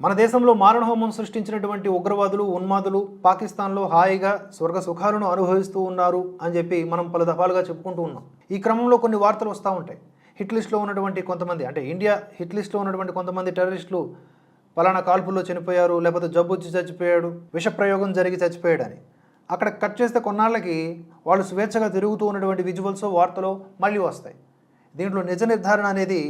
మన దేశంలో మారణహోమం సృష్టించినటువంటి ఉగ్రవాదులు ఉన్మాదులు పాకిస్తాన్లో హాయిగా స్వర్గ సుఖాలను అనుభవిస్తూ ఉన్నారు అని చెప్పి మనం పలు దఫాలుగా చెప్పుకుంటూ ఉన్నాం. ఈ క్రమంలో కొన్ని వార్తలు వస్తూ ఉంటాయి. హిట్ లిస్ట్లో ఉన్నటువంటి కొంతమంది అంటే ఇండియా హిట్ లిస్ట్లో ఉన్నటువంటి కొంతమంది టెర్రరిస్టులు పలానా కాల్పుల్లో చనిపోయారు లేకపోతే జబ్బు వచ్చి చచ్చిపోయాడు విషప్రయోగం జరిగి చచ్చిపోయాడని. అక్కడ కట్ చేస్తే కొన్నాళ్ళకి వాళ్ళు స్వేచ్ఛగా తిరుగుతూ ఉన్నటువంటి విజువల్స్ వార్తలు మళ్ళీ వస్తాయి. దీంట్లో నిజ నిర్ధారణ అనేది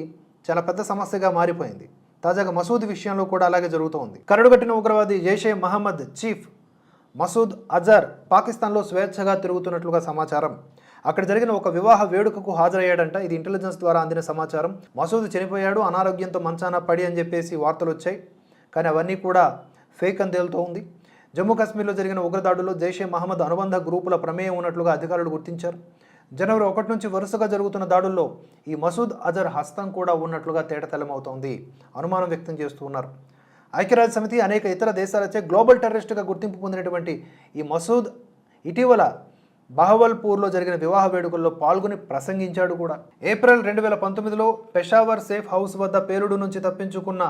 చాలా పెద్ద సమస్యగా మారిపోయింది. తాజాగా మసూద్ విషయంలో కూడా అలాగే జరుగుతోంది కరడుగట్టిన ఉగ్రవాది జైషే మహమ్మద్ చీఫ్ మసూద్ అజర్ పాకిస్తాన్లో స్వేచ్ఛగా తిరుగుతున్నట్లుగా సమాచారం. అక్కడ జరిగిన ఒక వివాహ వేడుకకు హాజరయ్యాడంట. ఇది ఇంటెలిజెన్స్ ద్వారా అందిన సమాచారం. మసూద్ చనిపోయాడు అనారోగ్యంతో మంచాన పడి అని చెప్పేసి వార్తలు వచ్చాయి. కానీ అవన్నీ కూడా ఫేక్ అని తేలుతూ ఉంది. జమ్మూ కాశ్మీర్లో జరిగిన ఉగ్రదాడుల్లో జైషే మహమ్మద్ అనుబంధ గ్రూపుల ప్రమేయం ఉన్నట్లుగా అధికారులు గుర్తించారు. జనవరి ఒకటి నుంచి వరుసగా జరుగుతున్న దాడుల్లో ఈ మసూద్ అజర్ హస్తం కూడా ఉన్నట్లుగా తేటతెల్లమవుతోంది అనుమానం వ్యక్తం చేస్తూ ఉన్నారు. ఐక్యరాజ్య సమితి అనేక ఇతర దేశాలచే గ్లోబల్ టెర్రరిస్ట్గా గుర్తింపు పొందినటువంటి ఈ మసూద్ ఇటీవల బహవల్పూర్లో జరిగిన వివాహ వేడుకల్లో పాల్గొని ప్రసంగించాడు కూడా. ఏప్రిల్ రెండు వేల పంతొమ్మిదిలో పెషావర్ సేఫ్ హౌస్ వద్ద పేలుడు నుంచి తప్పించుకున్న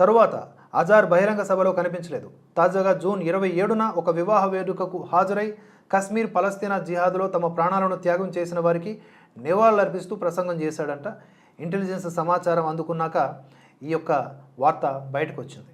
తరువాత అజార్ బహిరంగ సభలో కనిపించలేదు. తాజాగా జూన్ ఇరవై ఏడున ఒక వివాహ వేడుకకు హాజరై కశ్మీర్ పలస్తీనా జిహాద్లో తమ ప్రాణాలను త్యాగం చేసిన వారికి నివాళులర్పిస్తూ ప్రసంగం చేశాడంట. ఇంటెలిజెన్స్ సమాచారం అందుకున్నాక ఈ యొక్క వార్త బయటకు వచ్చింది.